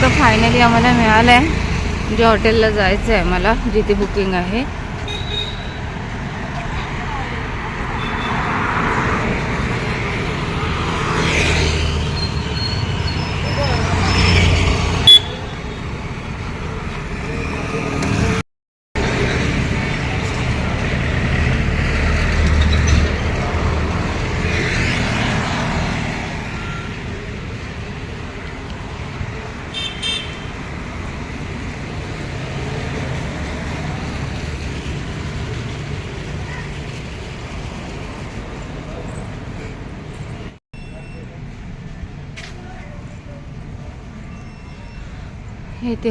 आता फायनली आम्हाला मिळालं म्हणजे आहे जे हॉटेलला जायचं आहे मला जिथे बुकिंग आहे. हे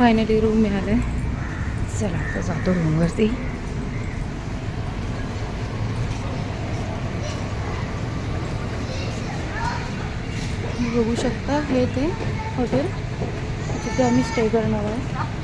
फायनली रूम मिळालं चला आता जातो रूमवरती बघू शकता हे ते हॉटेल तिथे आम्ही स्टे करणार आहे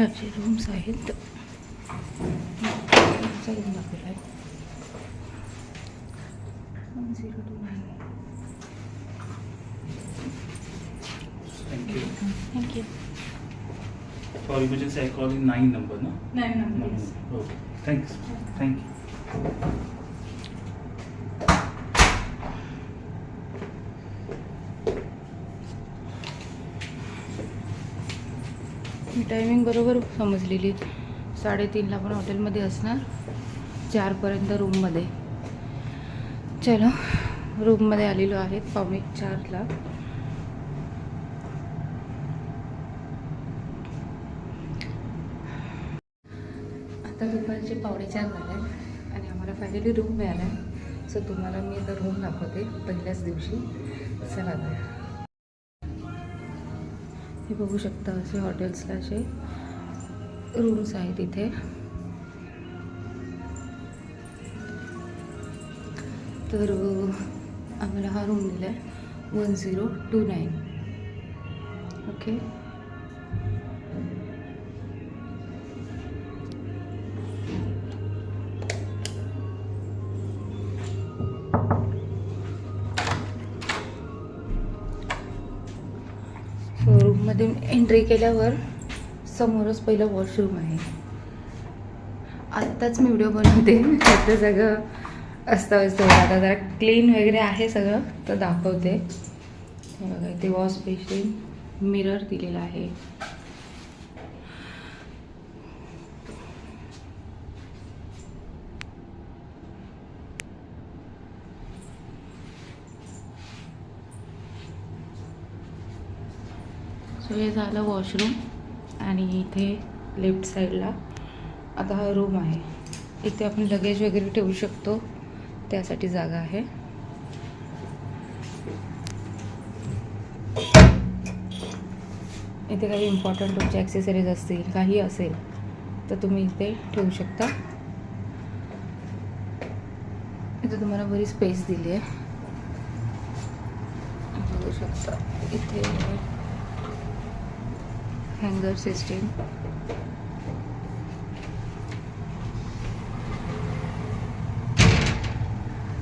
ह्याचे रूम्स आहेत रूम दाखवला आहे one zero two nine Thank you. Thank you For emergency, I call in nine number, no? Nine Nine numbers. number. Okay. Timing बरोबर समजलेली. साडेतीनला पण हॉटेलमध्ये असणार. चारपर्यंत रूममध्ये चलो रूममध्ये आलेलो आहेत पावणे चारला. आता दुपारचे पावणेचार झाले आणि आम्हाला फायनली रूम मिळाला आहे. सो तुम्हाला मी आता रूम दाखवते पहिल्याच दिवशी. चला तर. हे बघू शकता असे हॉटेल्सला असे रूम्स आहेत इथे. तर आम्हाला हा रूम दिला आहे one zero two nine okay entry केल्यावर समोरच पहिलं वॉशरूम आहे. आत्ताच मी व्हिडिओ बनवते. त्यातलं सगळं अस्ताव्यस्त होतं. आता जरा क्लीन वगैरे आहे सगळं तर दाखवते. बघा इथे वॉश बेसिन मिरर दिलेला आहे. हे झालं वॉशरूम आणि इथे लेफ्ट साईडला आता हा रूम आहे. इथे आपण लगेज वगैरे ठेवू शकतो. त्यासाठी जागा आहे. इथे काही इम्पॉर्टंट तुमचे ॲक्सेसरीज असतील काही असेल तर तुम्ही इथे ठेवू शकता. इथे तुम्हाला बरी स्पेस दिली आहे. बघू शकता. इथे हँगर सिस्टीम.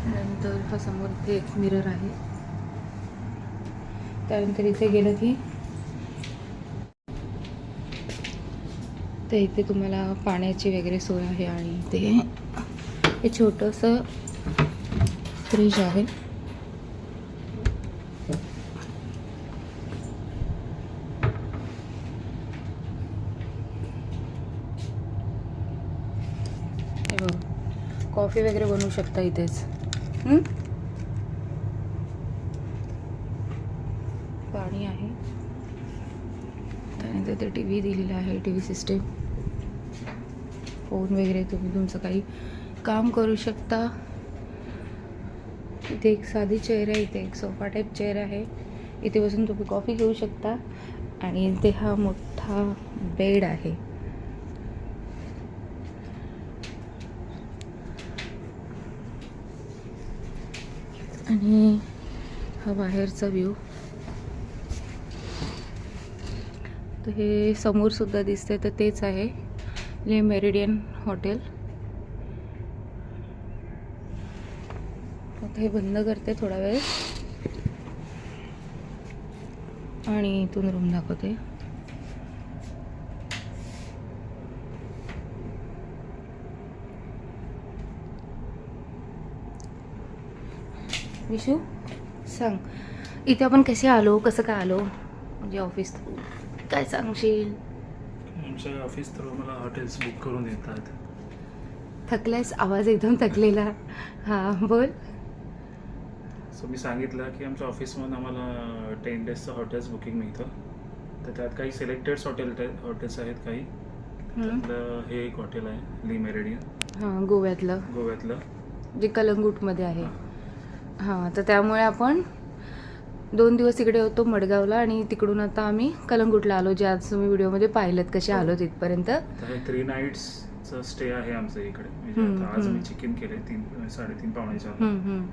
नंतर हा समोर इथे एक मिरर आहे. त्यानंतर इथे गेलं की तर इथे तुम्हाला पाण्याची वगैरे सोय आहे आणि इथे हे छोटंसं फ्रीज आहे हे बघ कॉफी वगैरे बनवू शकता इथेच? पाणी आहे. त्यानंतर ते टी व्ही दिलेला आहे टी व्ही सिस्टीम. फोन वगैरे तुम्ही तुमचं काही काम करू शकता. इथे एक साधी चेअर आहे इथे एक सोफा टाईप चेअर आहे. इथे बसून तुम्ही कॉफी घेऊ शकता. आणि इथे हा मोठा बेड आहे. आणि हा बाहेरचा व्ह्यू तर हे समोर सुद्धा दिसते तर तेच आहे. ले मेरिडियन हॉटेल. आता हे बंद करते थोडा वेळ. आणि इथून रूम दाखवते. विशू सांग. इथे आपण कसे आलो? कसं काय आलो? म्हणजे ऑफिस काय सांगशील? आमच्या ऑफिस थ्रू मला हॉटेल्स बुक करून देतात. थकलायस? आवाज एकदम थकलेला. हां बोल. सो मी सांगितलं की आमच्या ऑफिसमधून आम्हाला टेन डेजचं हॉटेल्स बुकिंग मिळतं. तर त्यात काही सिलेक्टेड हॉटेल हॉटेल्स आहेत काही. हं. त्यातलं हे एक हॉटेल आहे ली मेरेडियन हां गोव्यातलं. गोव्यातलं. जे कलंगूटमध्ये आहे. हां. तर त्यामुळे आपण दोन दिवस तिकडे होतो मडगावला आणि तिकडून आता आम्ही कलंगूटला आलो जे आज तुम्ही व्हिडिओमध्ये पाहिलं कसे आलो तिथपर्यंत हे थ्री नाईट्सचं स्टे आहे आमचं इकडे. म्हणजे आज. मी चिकन केले तीन साडेतीन पावण्याच्या हं, हं.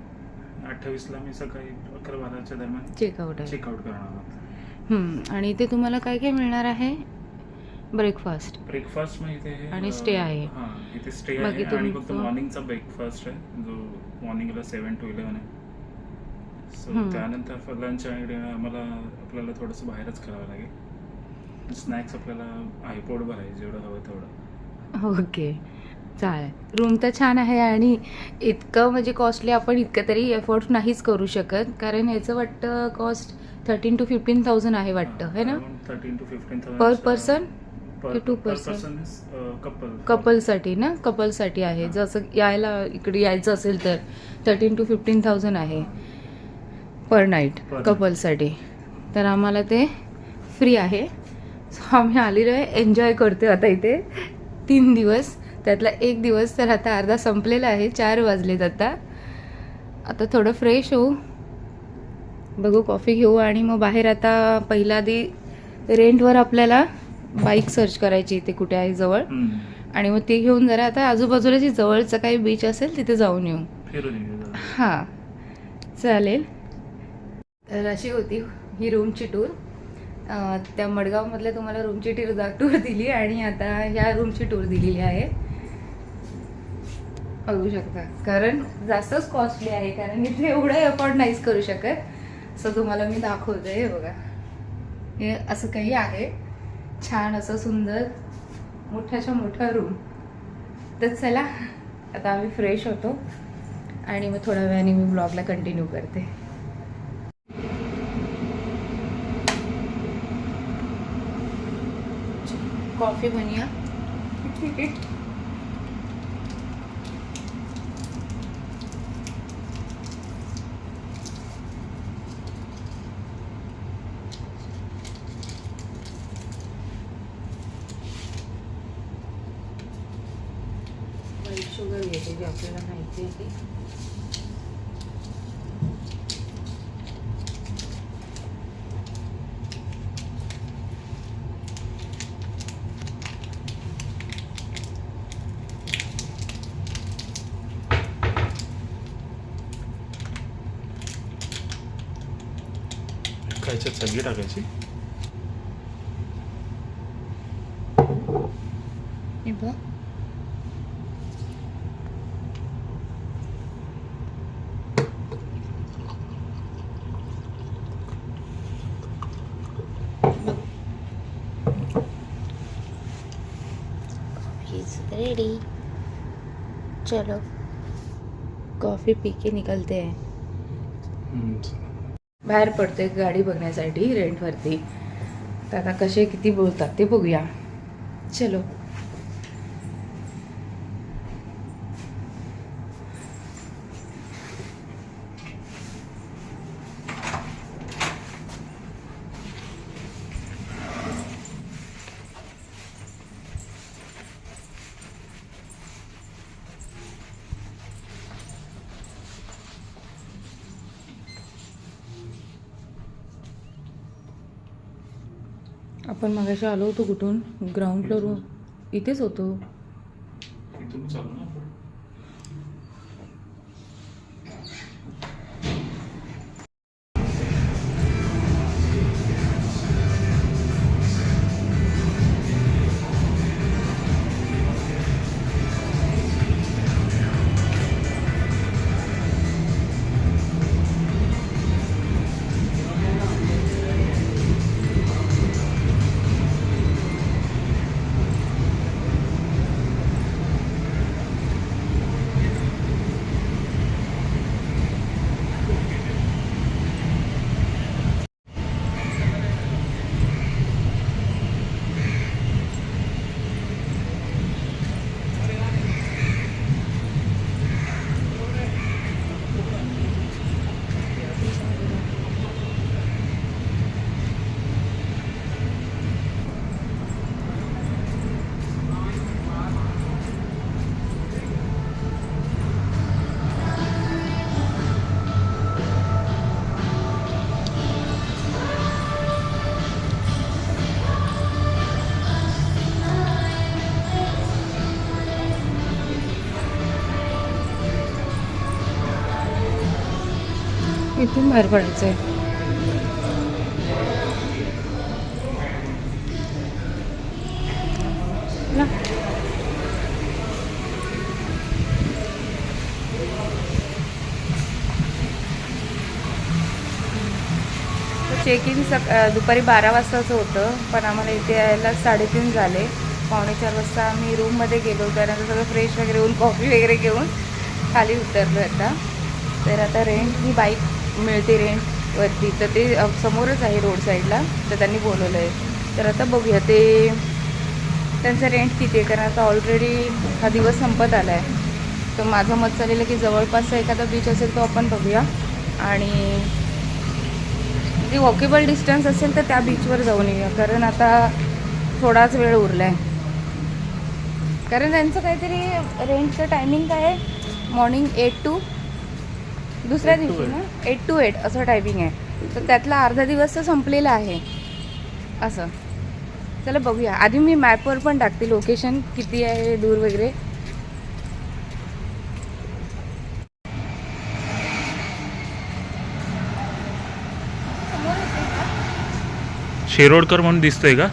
अठ्ठावीसला मी सकाळी अकरा बाराच्या दरम्यान चेकआउट चेकआउट करणार आहोत. हं. आणि इथे तुम्हाला काय काय मिळणार आहे? ब्रेकफास्ट ब्रेकफास्ट इथे आणि stay आहे. हां इथे स्टे आहे आणि फक्त मॉर्निंगचा ब्रेकफास्ट आहे. जो मॉर्निंगला सेवन टू इलेवन आहे. सो. त्यानंतर लंच आणि dinner आम्हाला आपल्याला थोडंसं बाहेरच करावं लागेल. स्नॅक्स आपल्याला आहे पोटभर आहे जेवढं हवं तेवढं. ओके. चालेल. रूम तर छान आहे आणि इतकं म्हणजे कॉस्टली आपण इतकं तरी एफोर्ड नाहीच करू शकत. कारण याचं वाटतं cost thirteen to fifteen thousand आहे वाटतं है ना? Thirteen to fifteen per person की person? पर्सन कपल कपलसाठी ना? कपलसाठी आहे. जसं यायला इकडे यायचं असेल तर थर्टीन टू फिफ्टीन थाउजंड आहे. पर नाईट. कपलसाठी तर आम्हाला ते फ्री आहे. सो आम्ही आलेलो आहे एन्जॉय करतो आता इथे. तीन दिवस त्यातला एक दिवस तर आता अर्धा संपलेला आहे चार वाजलेत आता. आता थोडं फ्रेश होऊ. बघू कॉफी घेऊ आणि मग बाहेर आता पहिला आधी रेंटवर आपल्याला बाईक सर्च करायची इथे कुठे आहे जवळ. आणि मग ती घेऊन जरा आता आजूबाजूला जी जवळचं काही बीच असेल तिथे जाऊन येऊ. हां. चालेल. तर अशी होती ही रूमची टूर त्या मडगावमधल्या तुम्हाला रूमची टूर टूर दिली आणि आता ह्या रूमची टूर दिलेली आहे. बघू शकता. कारण जास्तच कॉस्टली आहे कारण इथे एवढं अफोर्ड नाहीच करू शकत. असं तुम्हाला मी दाखवते हे बघा. हे असं काही आहे. छान असं सुंदर मोठ्याच्या मोठा रूम तर चला आता आम्ही फ्रेश होतो. आणि मग थोड्या वेळाने मी ब्लॉगला कंटिन्यू करते. कॉफी बनिया। व्हाईट शुगर येते जे आपल्याला माहिती आहे ती खायच्यात सगळी टाकायची हे बघ रेडी चलो। कॉफी पी के निकलते हैं। हम्म, चला. बाहेर पडते गाडी बघण्यासाठी रेंटवरती तर आता कसे किती बोलतात ते बघूया. चलो आपण मगाशी आलो होतो कुठून? ग्राउंड फ्लोर इथेच होतो. इथून बाहेर पडायचं आहे ना चेक इन सक दुपारी बारा वाजताचं होतं पण आम्हाला इथे यायला साडेतीन झाले. पावणे चार वाजता आम्ही रूममध्ये गेलो त्यानंतर सगळं फ्रेश वगैरे होऊन कॉफी वगैरे घेऊन खाली उतरलो आता. तर आता रेंट ही बाईक मिळते रेंटवरती तर ते समोरच आहे रोड साईडला तर त्यांनी बोलवलं आहे तर आता बघूया ते त्यांचं रेंट किती आहे? कारण आता ऑलरेडी हा दिवस संपत आला आहे तर माझं मत चाललेलं की जवळपासचा एखादा बीच असेल तो आपण बघूया. आणि जे वॉकेबल डिस्टन्स असेल तर त्या बीचवर जाऊन येऊया. कारण आता थोडाच वेळ उरला आहे कारण त्यांचं काहीतरी रेंटचं टायमिंग काय आहे? मॉर्निंग एट टू दुसऱ्या दिवशी ना? एट टू एट असं टायमिंग आहे. तर त्यातला अर्धा दिवस तर संपलेला आहे. असं. चला बघूया. आधी मी मॅपवर पण टाकते लोकेशन किती आहे दूर वगैरे. शिरोडकर म्हणून दिसतोय का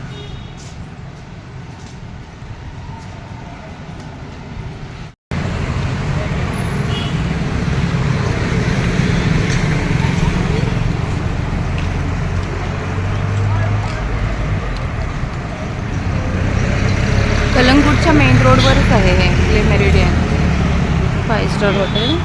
रोडवरच आहे हे Le Meridien five star hotel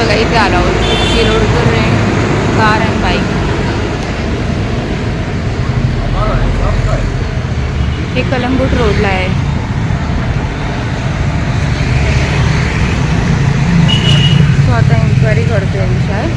so हे बघा इथे आलो आहोत ही रोड तर कार अँड बाईक हे कलंगूट रोडला आहे सो आता इन्क्वायरी करतोय विशाल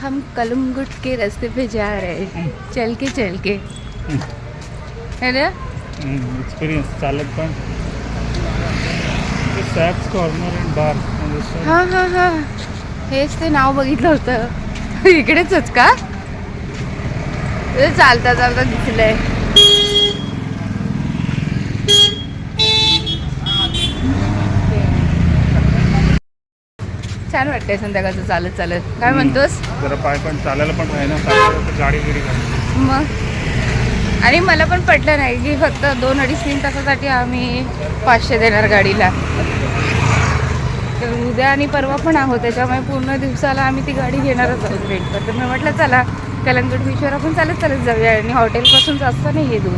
हम कलंगुट के रास्ते पे जा रहे हैं। चल के चल के। है ना? एक्सपिरियन्स चालत पण। सॅक्स कॉर्नर अँड बार हां हां हां. हेच ते नाव बघितलं होतं. इकडेच का? चालता चालता दिसलंय. छान वाटतंय संध्याकाळचं चालत चालत. काय म्हणतोस? जरा पाय पण चालायला पण आहे ना चालायला तर गाडी गिडी घालून. मग? आणि मला पण पटलं नाही की फक्त दोन अडीच तीन तासासाठी आम्ही पाचशे देणार गाडीला. तर उद्या आणि परवा पण आहोत त्याच्यामुळे पूर्ण दिवसाला आम्ही ती गाडी घेणारच आहोत. रेंटवर तर मी म्हटलं चला कलंगट बीचवर आपण चालत चालत जाऊया आणि हॉटेलपासून जास्त नाही हे दूर.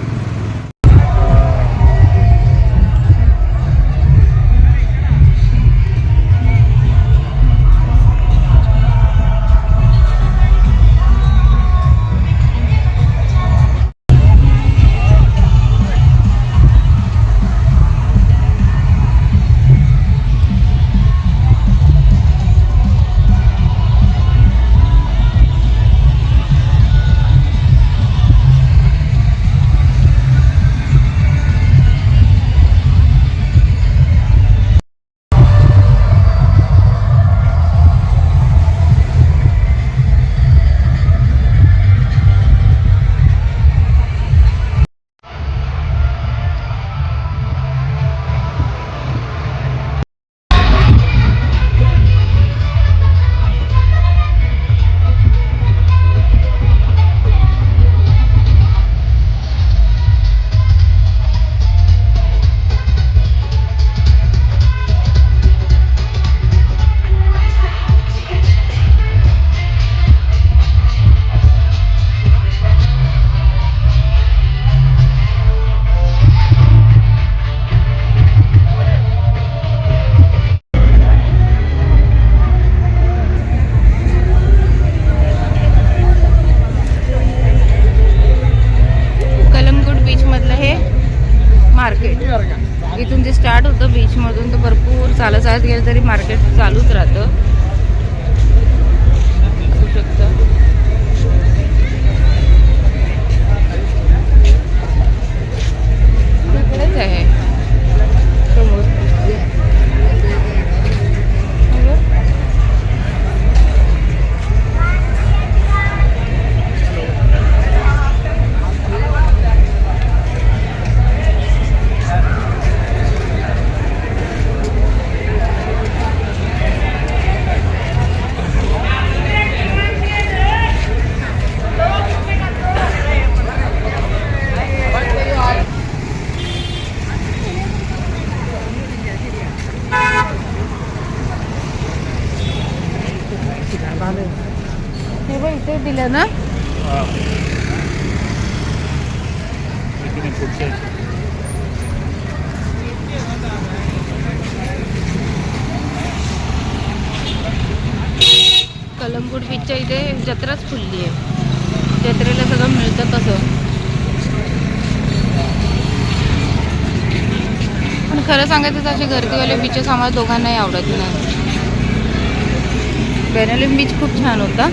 तरी मार्केट चालूच राहतं बघू शकता तिकडेच आहे समोर हे बघ इथे दिलं ना हा. इकडे बीचच्या इथे जत्राच फुलली आहे. जत्रेला सगळं मिळतं कसं पण खरं सांगायचं तर असे गर्दीवाले बीचेस आम्हाला दोघांनाही आवडत नाही. बेनालिम बीच खूप छान होता.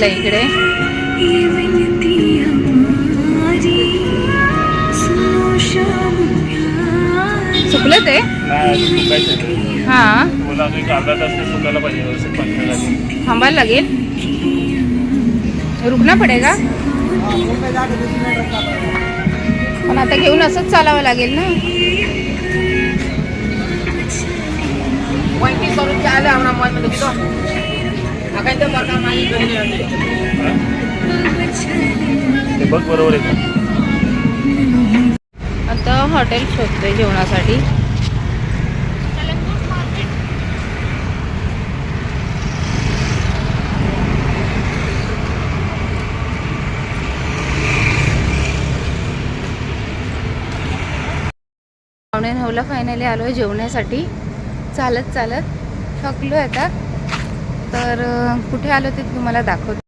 बघितलं इकडे. सुकलं ते? हा. थांबायला लागेल. रुखणं पडे का पण आता घेऊन असंच चालावं लागेल ना. करून ते बघ बरोबर आहे आता हॉटेल शोधतोय जेवणासाठी. पावणे नऊला फायनली आलो आहे जेवण्यासाठी. चालत चालत थकलो आता. तर कुठे आलो ते तुम्हाला दाखवतो.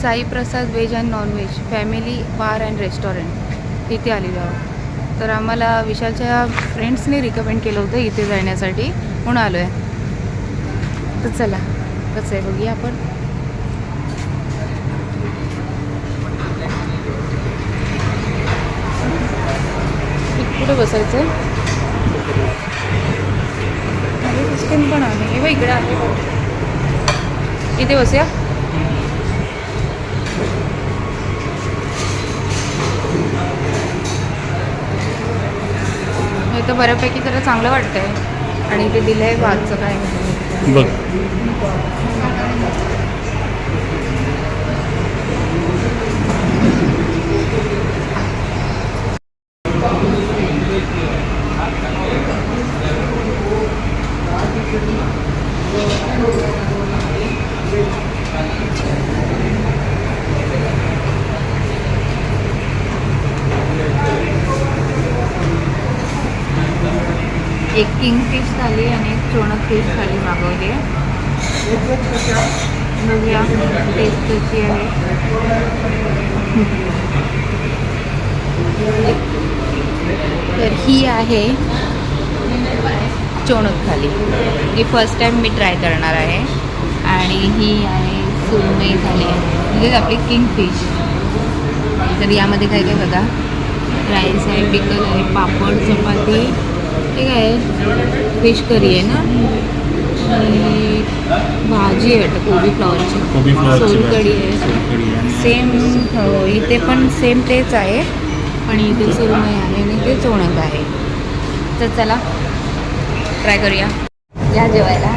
Sai Prasad veg and non veg family bar and restaurant. इथे आलेलो आहोत. तर आम्हाला विशालच्या फ्रेंड्सने रिकमेंड केलं होतं इथे जाण्यासाठी म्हणून आलो आहे तर चला कसं आहे बघूया आपण. कुठं कुठे बसायचं अरे पण आहे इकडे आहे. इथे बसूया. तर बऱ्यापैकी जरा चांगलं वाटतंय. आणि ते दिलं आहे भातचं काय बघ एक किंग फिश थाली आणि एक चोणक फिश थाली मागवली आहे बघूया टेस्ट कशी आहे तर ही आहे चोणक थाली ही फर्स्ट टाईम मी ट्राय करणार आहे. आणि ही आहे सुरमई थाली. म्हणजे आपली किंग फिश तर यामध्ये काय काय बघा. राईस आहे पिकल आहे पापड चपाती. हे काय आहे. फिश करी आहे ना? आणि भाजी आहे वाटतं कोबी फ्लॉवरची सोलकढी आहे. आणि सेम हो इथे पण सेम तेच आहे. पण इथे सुरमई आहे आणि इथे चोणक आहे. तर चला ट्राय करूया. या जेवायला.